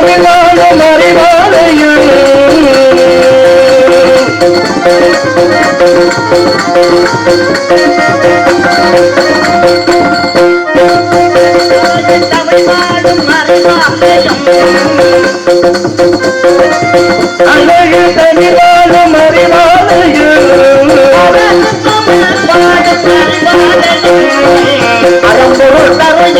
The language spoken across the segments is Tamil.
தமிழ்நாடு அறிவாலையும் அழகு தமிழ்நாடு அறிவாலையும் அறம்பொருள் தருகிற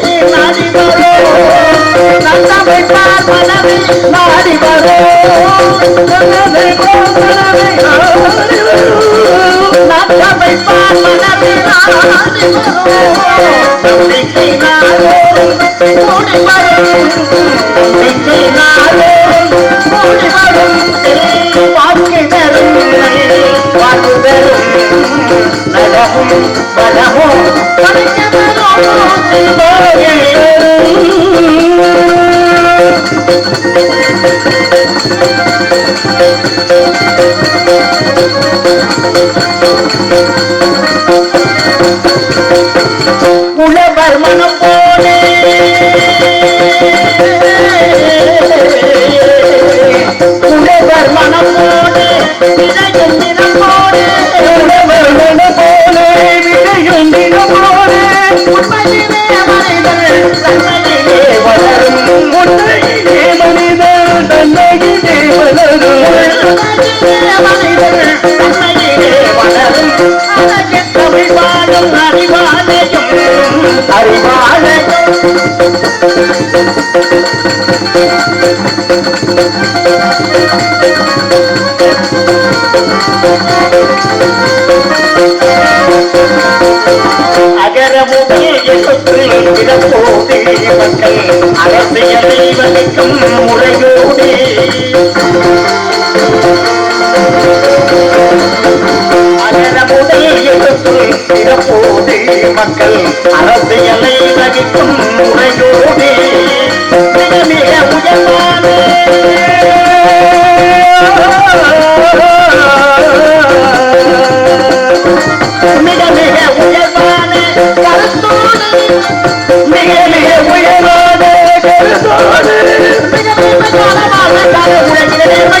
வரும். நம்பிக்கை நாளும் கூடி வரும். வாழ்க்கை தரும். வாழ்வு தரும். நலமும் பலமும். படைக்க தரும் உழவர் மனம் தமிழ் வாழும் அறிவாலயம் அறிவாலயம் அகரமுதல் எழுத்து மக்கள் அரசியலை வலிக்கும் முறையோடு. எழுத்து போது மக்கள் அரசியலை வகிக்கும் முறையோடு மிக மிக உயர்வான. மிக மிக உயர்வான. கருத்தோடு. மிக மிக உயர்வான. கருத்தோடு. மிக மிக காலமாக உலகிலே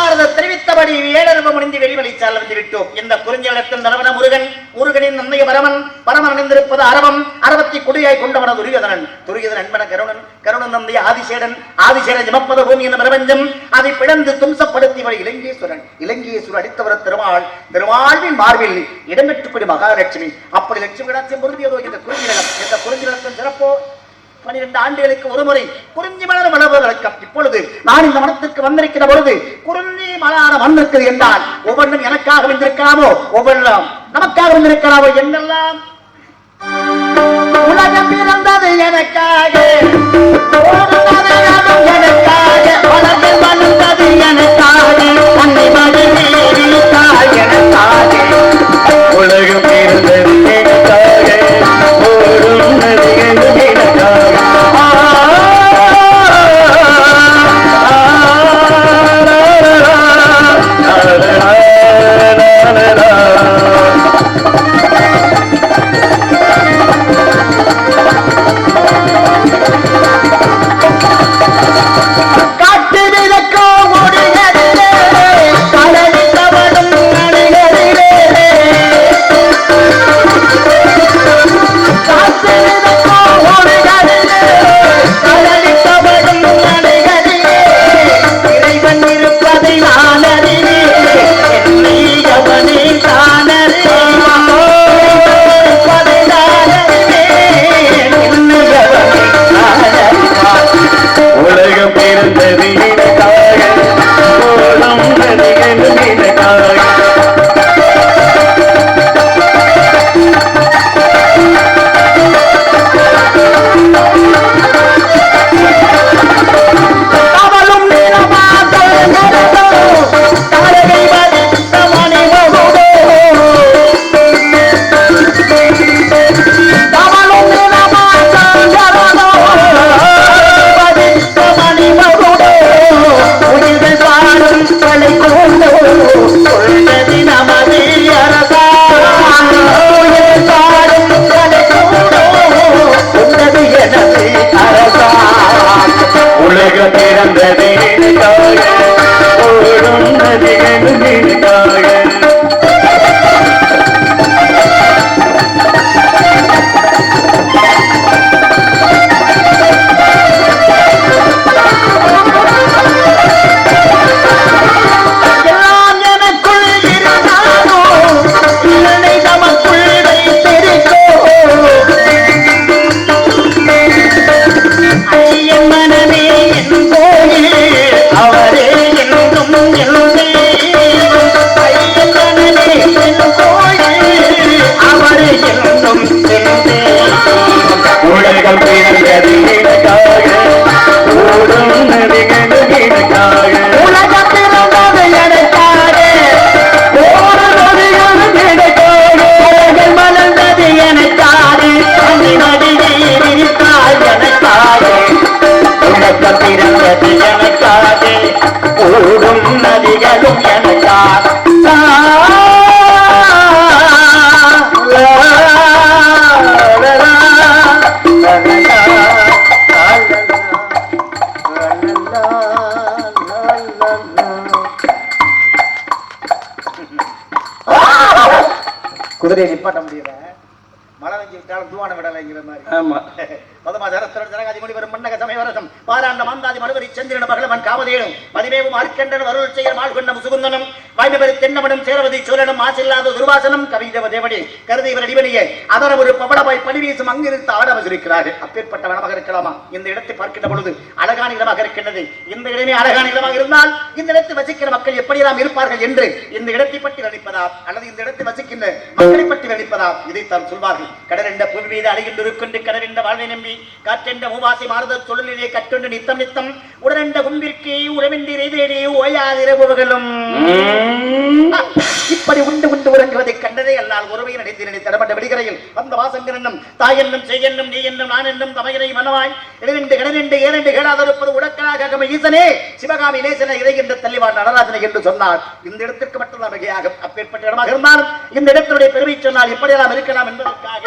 இந்த குறிஞ்சலத்தின் தலைவன முருகன் முருகனின் நன்மைய பரமன் பரமன் அணிந்திருப்பது அரவம் அரவத்தை கொடியாய் கொண்டவன துரியோதனன். துரியோதன் அன்பன கருணன் கருணன் நம்பிய ஆதிசேடன் ஆதிசேடன் ஜமப்பத பூமி என்ற பிரபஞ்சம். அதை பிளந்து தும்சப்படுத்தியவர் இலங்கேஸ்வரன் இலங்கேஸ்வரர் அடித்தவர் திருமால் திருமாலின் மார்பில் இடம்பெற்றுக்கூடிய மகாலட்சுமி. அப்படி லட்சுமி கடாட்சியம் பொருந்தியதோ இந்த குறிஞ்சலம் இந்த குறிஞ்சலத்தின் சிறப்போ? பனிரெண்டு ஆண்டுகளுக்கு ஒரு முறை குறிஞ்சி மலர் மலர்வது வழக்கம் இப்பொழுது நான் இந்த மனத்திற்கு வந்திருக்கிற பொழுது குறிஞ்சி மலர வந்திருக்கிறது என்றால் ஒவ்வொன்றும் எனக்காக வந்திருக்கலாமோ ஒவ்வொன்றும் நமக்காக வந்திருக்கலாமோ என்னெல்லாம் உலகம் பிறந்தது எனக்காக அவர் என்னும் உலகம் பிறந்தது ஆறாண்ட மாந்தாதி மனுவரி சந்திரன பகலவன் காவதேனும். பதிமேவும் அர்க்கண்டன் வருள் செயல் மாழ்கொண்ட முசுகுந்தனும். வாய்மபெரு தென்னவனும் சேரவதி சோழனும் ஆசில்லாத துர்வாசனம் கவிதவ தேவடி கருதி இவர் அடிவனையே அதன ஒரு பவளமாய் பணிவீசும் அங்கிருந்து ஆடவசிருக்கிறார்கள். அப்பேற்பட்ட வனமாக இருக்கலாமா? இந்த இடத்தை பார்க்கின்ற பொழுது அழகான இடமாக இருக்கின்றது. இந்த இடமே அழகான இடமாக இருந்தால் இந்த இடத்தை வசிக்கிற மக்கள் எப்படியெல்லாம் இருப்பார்கள் என்று இந்த இடத்தை பற்றி நடிப்பதா அல்லது இந்த இடத்தை வசிக்கின்ற மக்களை பற்றி நினைப்பதா? இதைத்தான் சொல்வார்கள். கடலென்ற பூமி மீது அருகில் இருக்கின்ற கடலென்ற வாழ்வை நம்பி காற்றென்ற மூவாசி மாறுதல் தொழிலிலே கட்டுண்டு நித்தம் நித்தம் உடனெண்ட கும்பிற்கு உறவின்றி ஓயாதிரவுகளும் இப்படி உண்டு உண்டு உறங்குவதை கண்டதே அல்லால் உறவை நினைத்து நினைத்து தடப்பட்ட விடுகிறையில் அந்த வாசங்கர் என்னும் தாய் என்னும் செய் என்னும் நீ என்னும் நான் என்னும் தமையனை மனவாய் இடனின்று கடனின்று ஏனென்று கேடாதிருப்பது உடக்கலாக ஈசனே சிவகாமி நேசன என்று தள்ளிவான் நடராஜனை என்று சொன்னார். இந்த இடத்திற்கு மட்டும்தான் மிகையாக அப்பேற்பட்ட இடமாக இருந்தாலும் இந்த இடத்தினுடைய பெருமை சொன்னால் எப்படியெல்லாம் இருக்கலாம் என்பதற்காக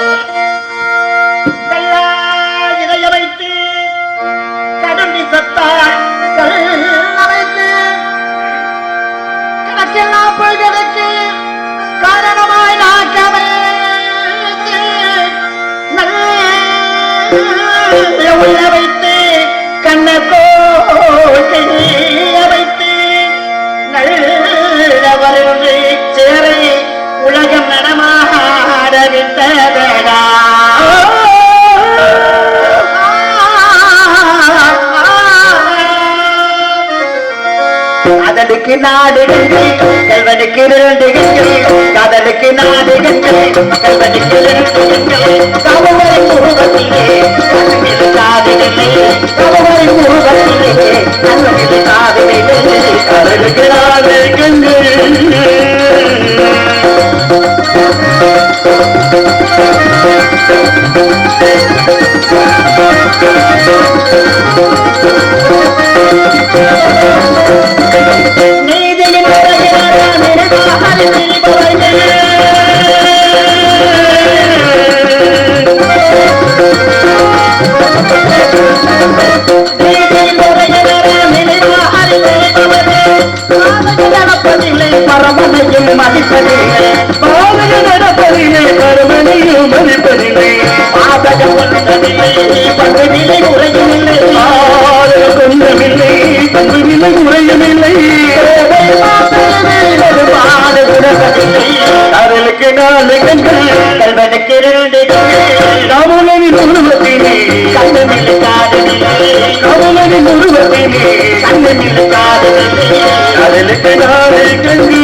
உள்ள வைத்து கண்ணக்கோள் வைத்து நல்லவருடைய சேரை உலகம் நடமாட விட்டதடா காதலுக்கு நாடு கல்வனுக்கு இரண்டு காதலுக்கு நாடு கல்வனுக்கு இரண்டு கவலை முருகத்திலே கண்ணில் காதலில்லை கவலை முருகத்திலே கண்ணில் காதலில்லை கடலுக்கு நாடு கண்டு நீதியின் மதிப்பதில்லை பாதைய நடப்பதில்லை கருமனையும் மதிப்பதில்லை பாதகம் ஒன்றதில்லை பங்குதில்லை உரையுமில்லை ஆதர கொண்டமில்லை கல்வனுக்கு இரண்டு காதலில்லை காதலில்லை கண்டு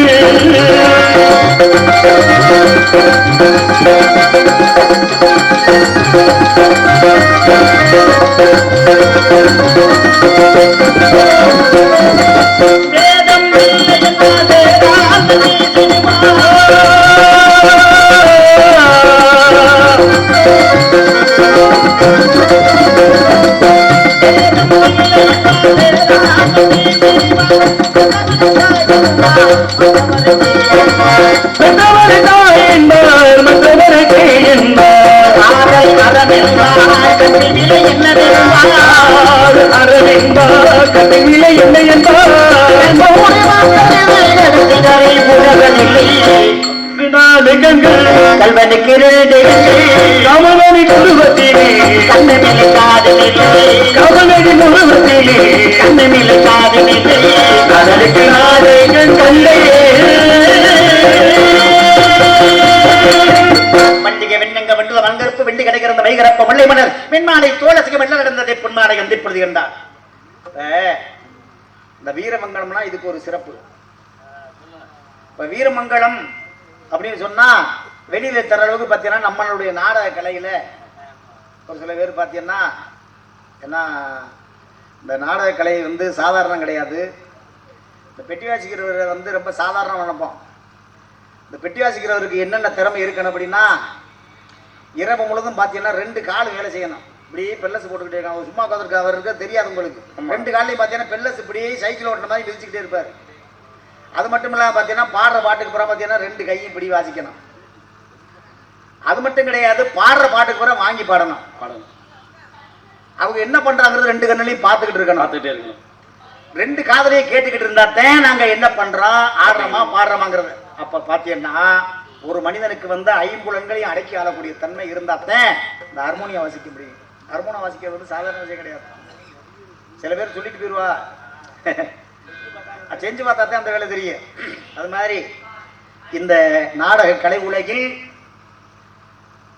கல்வனுக்கு இரண்டு இல்லை. கமலனி குருவத்திலே கண்ணமில்லை காதலில்லை. கமலனி முருவத்திலே கண்ணமில்லை நாயகன் கண்டையே. பண்டிகை வெண்ணங்க வெண்டுத வங்கற்பு வெண்டி கிடைக்கிறது மைகரப்ப முல்லை மலர் மின்மாலை தோழசிக்கு வெள்ள நடந்ததை பொன்மாலை எந்திப்பது என்றார் இப்ப இந்த வீரமங்கலம்னா இதுக்கு ஒரு சிறப்பு. இப்போ வீரமங்கலம் அப்படின்னு சொன்னா வெளியில் தர அளவுக்கு பார்த்தீங்கன்னா நம்மளுடைய நாடக கலையில ஒரு சில பேர் பார்த்தீங்கன்னா ஏன்னா இந்த நாடக கலை வந்து சாதாரணம் கிடையாது. இந்த பெட்டி வாசிக்கிறவரை வந்து ரொம்ப சாதாரணம் நினைப்போம். இந்த பெட்டி வாசிக்கிறவருக்கு என்னென்ன திறமை இருக்கணும் அப்படின்னா இரவு முழுதும் பார்த்தீங்கன்னா ரெண்டு கால் வேலை செய்யணும். இப்படி பெல்லஸ் போட்டுக்கிட்டே இருக்காங்க அவர் சும்மா உட்காந்துருக்க அவருக்கு தெரியாது உங்களுக்கு. ரெண்டு காலையும் பார்த்தீங்கன்னா பெல்லஸ் இப்படி சைக்கிள் ஓட்டுற மாதிரி மிதிச்சுக்கிட்டே இருப்பார். அது மட்டும் இல்லாமல் பார்த்தீங்கன்னா பாடுற பாட்டுக்கு அப்புறம் பார்த்தீங்கன்னா ரெண்டு கையும் இப்படி வாசிக்கணும். அது மட்டும் கிடையாது பாடுற பாட்டுக்கு அப்புறம் வாங்கி பாடணும். பாடணும். அவங்க என்ன பண்றாங்கிறது ரெண்டு கண்ணுலையும் பார்த்துக்கிட்டு இருக்கணும். பார்த்துட்டே இருக்கணும். ரெண்டு காதலையும் கேட்டுக்கிட்டு இருந்தாத்தான் நாங்க என்ன பண்றோம்? ஆடுறோமா பாடுறோமாங்கிறது. அப்ப பாத்தீங்கன்னா ஒரு மனிதனுக்கு வந்து ஐம்புலன்களையும் அடக்கி ஆளக்கூடிய தன்மை இருந்தாத்தான் இந்த ஹார்மோனியம் வாசிக்க முடியும். ஹார்மோனியம் வாசிக்கிறது வந்து சாதாரண விஷயம் கிடையாது. சில பேர் சொல்லிட்டு போயிடுவா செஞ்சு பார்த்தா தான் அந்த வேலை தெரியும். அது மாதிரி இந்த நாடக கலை உலகில்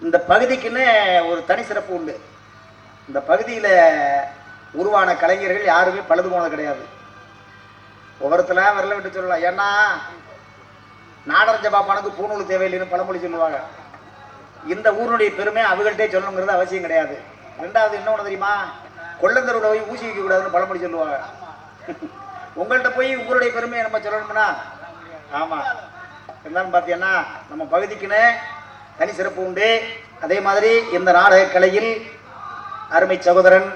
இந்த பகுதிக்குன்னு ஒரு தனி சிறப்பு உண்டு. இந்த பகுதியில் உருவான கலைஞர்கள் யாருமே பழுது போனது கிடையாது. ஒவ்வொருத்தல விரல விட்டு சொல்லலாம். ஏன்னா நாடரஞ்ச பாப்பானுக்கு பூநூல் தேவையில்லைன்னு பழமொழி சொல்லுவாங்க. இந்த ஊருடைய பெருமை அவங்கள்ட்டே சொல்லணுங்கிறது அவசியம் கிடையாது. ரெண்டாவது என்ன தெரியுமா? கொள்ளந்தருவில் போய் ஊசி வைக்க கூடாதுன்னு பழமொழி சொல்லுவாங்க. உங்கள்கிட்ட போய் ஊருடைய பெருமையை நம்ம சொல்லணும்னா ஆமாம் இருந்தாலும் பார்த்தீங்கன்னா நம்ம பகுதிக்குன்னு தனி சிறப்பு உண்டு. அதே மாதிரி இந்த நாடக கலையில் அருமை சகோதரன்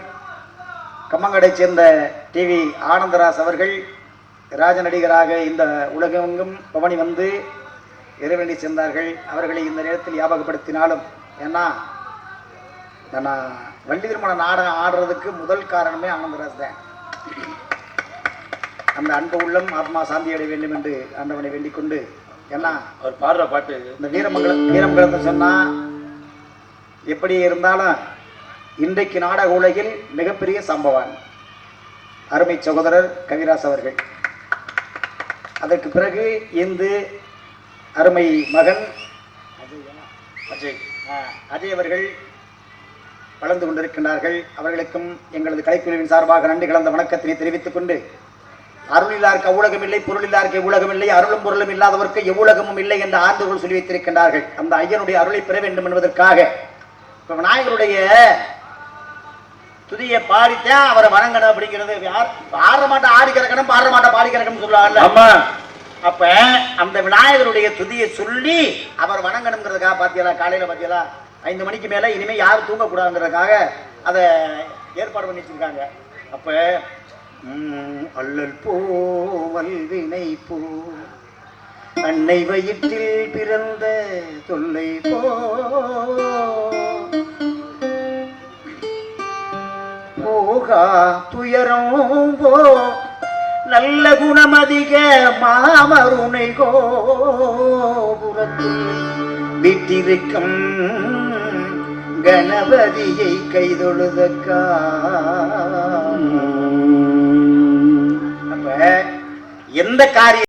கம்மங்கடை சேர்ந்த டிவி ஆனந்தராஸ் அவர்கள் ராஜ நடிகராக இந்த உலகெங்கும் பவனி வந்து இறைவனை சேர்ந்தார்கள். அவர்களை இந்த நேரத்தில் ஞாபகப்படுத்தினாலும் ஏன்னா நான் வள்ளி திருமண நாடகம் ஆடுறதுக்கு முதல் காரணமே ஆனந்தராஸ் தான். அந்த அன்பு உள்ளம் ஆத்மா சாந்தி அடைய வேண்டும் என்று ஆண்டவனை வேண்டிக் கொண்டு ஏன்னா அவர் பாடுற பாட்டு இந்த வீரமங்கலம் வீரமங்கலத்தை சொன்னா எப்படி இருந்தாலும் இன்றைக்கு நாடக உலகில் மிகப்பெரிய சம்பவம். அருமை சகோதரர் கவிராஸ் அவர்கள். அதற்கு பிறகு இந்து அருமை மகன் அஜய். ஆ, அஜய் அவர்கள் வளர்ந்து கொண்டிருக்கின்றார்கள். அவர்களுக்கும் எங்களது கலைக்குழுவின் சார்பாக நன்றி கலந்த வணக்கத்தினை தெரிவித்துக் கொண்டு அருளில்லாருக்கு அவ்வுலகம் இல்லை பொருளில்லாருக்கு இவ்வுலகம் இல்லை அருளும் பொருளும் இல்லாதவருக்கு எவ்வுலகமும் இல்லை என்று ஆண்டுகள் சொல்லி வைத்திருக்கின்றார்கள். அந்த ஐயனுடைய அருளை பெற வேண்டும் என்பதற்காக இப்ப விநாயகருடைய துதியை பாடித்தான் அவரை வணங்கணும் அப்படிங்கிறது. யார்? ஆடுற மாட்டா ஆடி கிடக்கணும் பாடுற மாட்டா பாடி கிடக்கணும் சொல்லுவாங்கல்ல ஆமா. அப்ப அந்த விநாயகருடைய துதியை சொல்லி அவர் வணங்கணுங்கிறதுக்காக பாத்தீங்களா காலையில பாத்தீங்களா ஐந்து மணிக்கு மேல இனிமே யாரும் தூங்கக்கூடாதுங்கிறதுக்காக அதை ஏற்பாடு பண்ணி வச்சிருக்காங்க அப்ப அல்லல் போவல் வினை போ அன்னை வயிற்றில் பிறந்த தொல்லை போ போகா துயரம் போ நல்ல குணமதிக மாமருணை கோபுரத்தில் வீட்டிருக்கும் கணபதியை கைதொழுதக்கா. அப்ப எந்த காரியம்